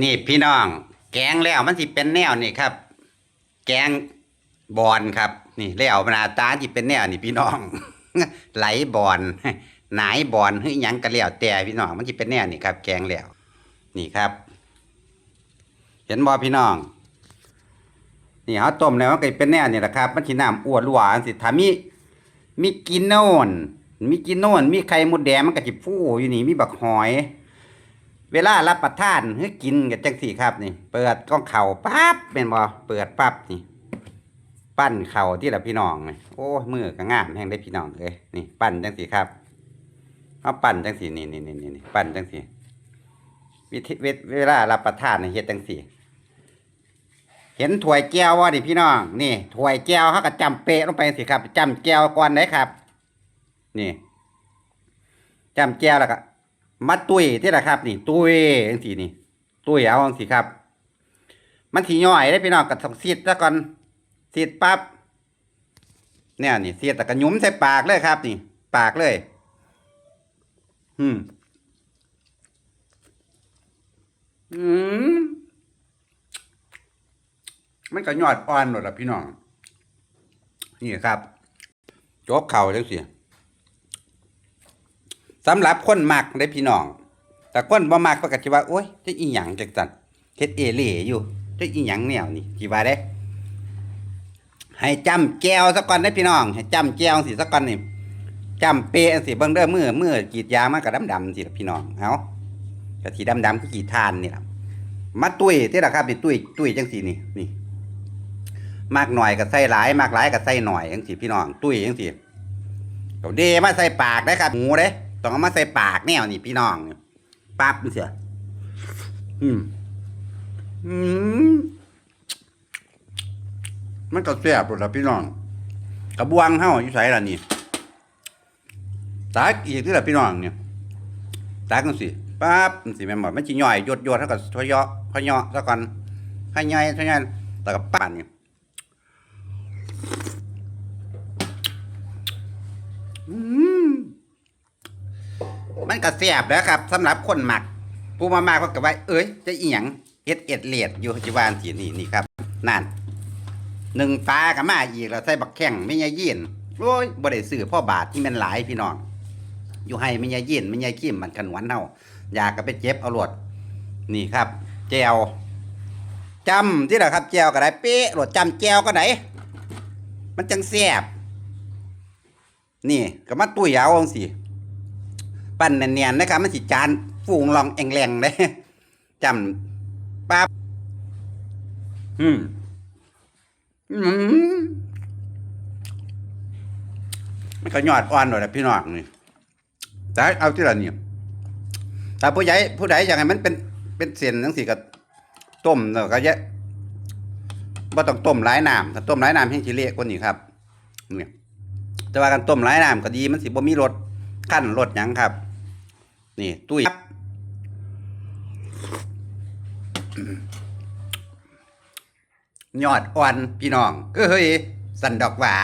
นี่พี่น้อง แกงแล้วมันสิเป็นแนวนี่ครับ แกงบอนครับ นี่แล้วหน้าตาที่เป็นแนวนี่พี่น้อง ไหลบอนหนายบอนเฮ้ยยังกะแล้วแต่พี่น้องมันสิเป็นแนวนี่ครับ แกงแล้วนี่ครับ เห็นบ่พี่น้อง นี่เขาต้มแล้วมันก็เป็นแนวนี่แหละครับ มันสิน้ำอ้วนหวานสิถ้ามีมีกินโน่นมีกินโน่นมีไข่มดแดงมันก็สิฟูอยู่นี่มีบักหอย เวลารับประทานเฮ้ยกินกันจังสี่ครับนี่ เปิดกล้องเข่าปั๊บเป็นบ่เปิดปั๊บนี่ ปั้นเข่าที่ละพี่น้องนี่โอ้มือก็งามแห่งได้พี่น้องเอ้ยนี่ปั้นจังสี่ครับเอาปั้นจังสี่นี่นี่นี่นี่ปั้นจังสี่วิธีเวลารับประทานเฮ็ดจังสี่ เห็นถ้วยแก้วว่าดิพี่น้องนี่ถ้วยแก้วเขาก็จำเปะลงไปสิครับจำแก้วก่อนได้ครับ นี่จำแก้วแล้วก็ มาตุ้ยที่ละครับ นี่ ตุ้ยจังสีนี่ ตุ้ยเอาจังสีครับ มันสีย่อยได้พี่น้องก็ต้องซีดซะก่อนซีดปั๊บเนี่ยนี่ซีดแต่ก็หยุ้มใส่ปากเลยครับ นี่ ปากเลย อืม อืม มันก็ยอดอ่อนหมดละพี่น้อง นี่ครับจกเข่าจังสิ สำหรับคนมักได้พี่น้อง แต่คนบ่มักก็สิว่าโอ๊ยจะอีหยังจังซั่นเฮ็ดเอเล่อยู่จะอีหยังแนวนี่สิว่าเด้ให้จำแก้วซะก่อนได้พี่น้อง ให้จำแก้วสิซะก่อนนี่จำเปะสิเบิ่งเด้อมือมือกีดยามันก็ดำๆสิล่ะพี่น้องเอาก็สีดำๆคือกีดทานนี่ล่ะมาตุ้ยที่ล่ะครับนี่ตุ้ยตุ้ยจังสีนี่นี่ มากหน่อยก็ใส่หลาย มากหลายก็ใส่หน่อยจังสิพี่น้อง ตุ้ยจังสิเอาเดมาใส่ปากได้ครับหมูเด้ ต้องเอามาใส่ปากแนวนี่พี่น้องปั๊บเสียอืมอืมมันก็แซ่บหมดแล้วพี่น้องกระบวงเฮาอยู่ไสล่ะนี่ตากอีกที่ละพี่น้องเนี่ยตากจังสิปั๊บจังสิแม่นบ่มันสิย่อยยดๆเท่ากับทอยอพอยอซะก่อนให้ย่อยทอยอยแล้วก็ปั่นนี่อืม มันก็แซ่บแล้วครับสำหรับคนหมักผู้มามากก็กะว่าเอ้ยจะอีหยังเอ็ดเอ็ดเลียดอยู่จิวานสีนี่นี่ครับนั่นหนึ่งปลากับมาอีกแล้วใส่บักแข้งไม่ยายยีนโอ้ยบ่ได้ซื้อพ่อบาทที่มันหลายพี่น้องอยู่ให้ไม่ยายยีนไม่ยายขี้มมันขนวนเฮาอยากก็ไปเจ็บเอารวดนี่ครับแจวจำที่ละครับแจวก็ได้เป๊ะรวดจำแจวก็ไหนมันจังแซ่บนี่ก็มาตุ้ยเอาสิ ปั้นเนียนๆนะครับ มันสิจานฟูงลองแองแรงเลยจำปั๊บอืมอืมมันก็ยอดอ่อนหน่อยนะพี่น้องนี่แต่เอาที่ละนี่ยแต่ผู้ใหญ่ผู้ใดอย่ากให้มันเป็นเป็นเส้นจังสิก็ต้มแล้วก็เยอะบ่ต้องต้มหลายน้ำถ้าต้มหลายน้ำให้สิเละกว่านี้ครับเนี่ยแต่ว่ากันต้มหลายน้ำก็ดีมันสิบ่มีรสขั้นรสหยังครับ นี่ตุ้ยยอดอ่อนพี่น้องก็เฮ้ยสันดอกหวา